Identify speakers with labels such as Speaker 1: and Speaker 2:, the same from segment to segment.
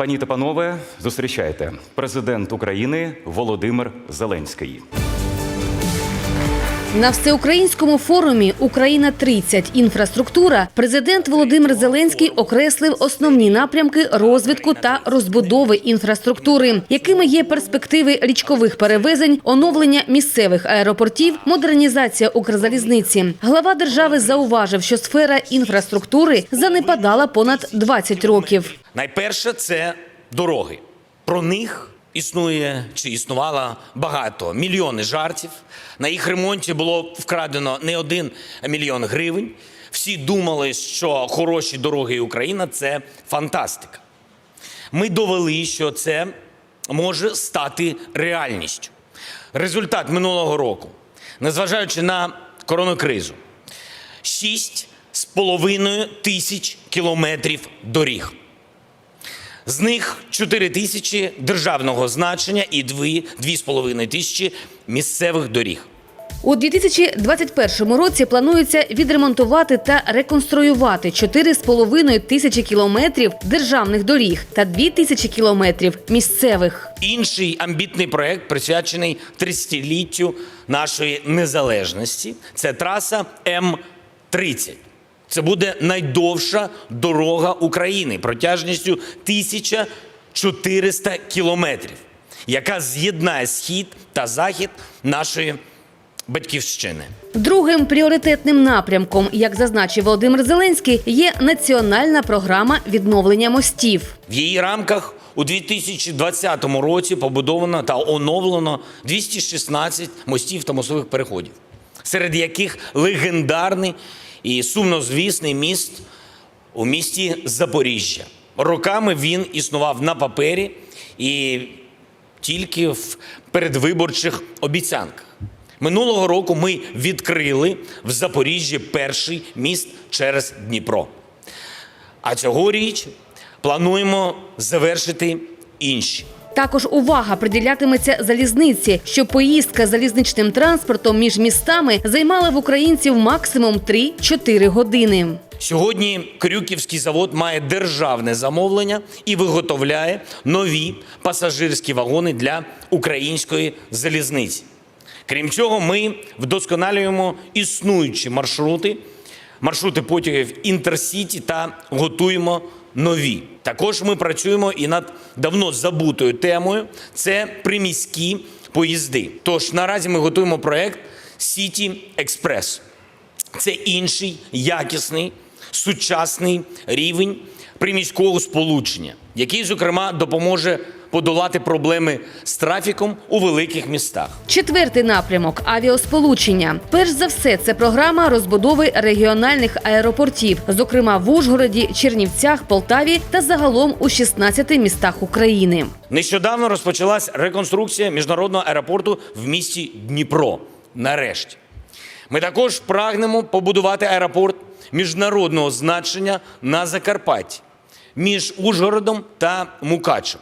Speaker 1: Пані та панове, зустрічайте президент України Володимир Зеленський.
Speaker 2: На всеукраїнському форумі Україна 30 інфраструктура президент Володимир Зеленський окреслив основні напрямки розвитку та розбудови інфраструктури, якими є перспективи річкових перевезень, оновлення місцевих аеропортів, модернізація Укрзалізниці. Глава держави зауважив, що сфера інфраструктури занепадала понад 20 років.
Speaker 3: Найперше це дороги. Про них існує чи існувало багато мільйони жартів. На їх ремонті було вкрадено не один мільйон гривень. Всі думали, що хороші дороги Україна це фантастика. Ми довели, що це може стати реальністю. Результат минулого року, незважаючи на коронакризу, 6,5 тисяч кілометрів доріг. З них 4 тисячі державного значення і 2,5 тисячі місцевих доріг.
Speaker 2: У 2021 році планується відремонтувати та реконструювати 4,5 тисячі кілометрів державних доріг та 2 тисячі кілометрів місцевих.
Speaker 3: Інший амбітний проект присвячений 30-літтю нашої незалежності. Це траса М-30. Це буде найдовша дорога України протяжністю 1400 кілометрів, яка з'єднає схід та захід нашої батьківщини.
Speaker 2: Другим пріоритетним напрямком, як зазначив Володимир Зеленський, є національна програма відновлення мостів.
Speaker 3: В її рамках у 2020 році побудовано та оновлено 216 мостів та мостових переходів, серед яких легендарний і сумнозвісний міст у місті Запоріжжя. Роками він існував на папері і тільки в передвиборчих обіцянках. Минулого року ми відкрили в Запоріжжі перший міст через Дніпро. А цьогоріч плануємо завершити інші.
Speaker 2: Також увага приділятиметься залізниці, щоб поїздка залізничним транспортом між містами займала в українців максимум 3-4 години.
Speaker 3: Сьогодні Крюківський завод має державне замовлення і виготовляє нові пасажирські вагони для української залізниці. Крім цього, ми вдосконалюємо існуючі маршрути, маршрути потягів інтерсіті та готуємо нові. Також ми працюємо і над давно забутою темою це приміські поїзди. Тож наразі ми готуємо проект Сіті Експрес. Це інший якісний сучасний рівень приміського сполучення, який, зокрема, допоможе подолати проблеми з трафіком у великих містах.
Speaker 2: Четвертий напрямок авіасполучення. Перш за все, це програма розбудови регіональних аеропортів, зокрема в Ужгороді, Чернівцях, Полтаві та загалом у 16 містах України.
Speaker 3: Нещодавно розпочалась реконструкція міжнародного аеропорту в місті Дніпро. Нарешті. Ми також прагнемо побудувати аеропорт міжнародного значення на Закарпатті між Ужгородом та Мукачем.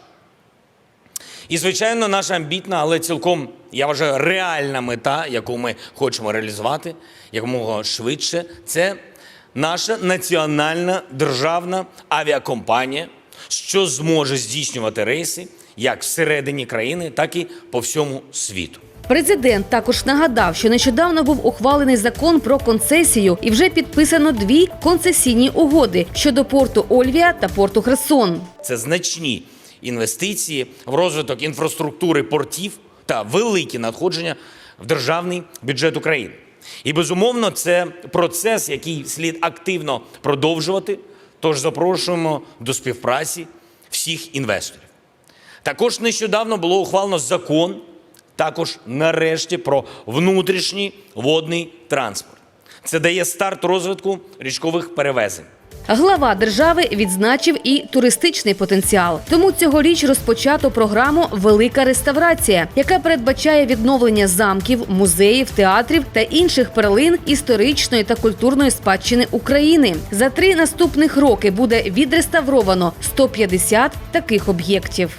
Speaker 3: І, звичайно, наша амбітна, але цілком, я вважаю, реальна мета, яку ми хочемо реалізувати якомога швидше, це наша національна державна авіакомпанія, що зможе здійснювати рейси як всередині країни, так і по всьому світу.
Speaker 2: Президент також нагадав, що нещодавно був ухвалений закон про концесію і вже підписано дві концесійні угоди щодо порту Ольвія та порту Херсон.
Speaker 3: Це значні інвестиції в розвиток інфраструктури портів та великі надходження в державний бюджет України. І безумовно, це процес, який слід активно продовжувати. Тож запрошуємо до співпраці всіх інвесторів. Також нещодавно було ухвалено закон, також нарешті про внутрішній водний транспорт. Це дає старт розвитку річкових перевезень.
Speaker 2: Глава держави відзначив і туристичний потенціал. Тому цьогоріч розпочато програму Велика реставрація, яка передбачає відновлення замків, музеїв, театрів та інших перлин історичної та культурної спадщини України. За три наступних роки буде відреставровано 150 таких об'єктів.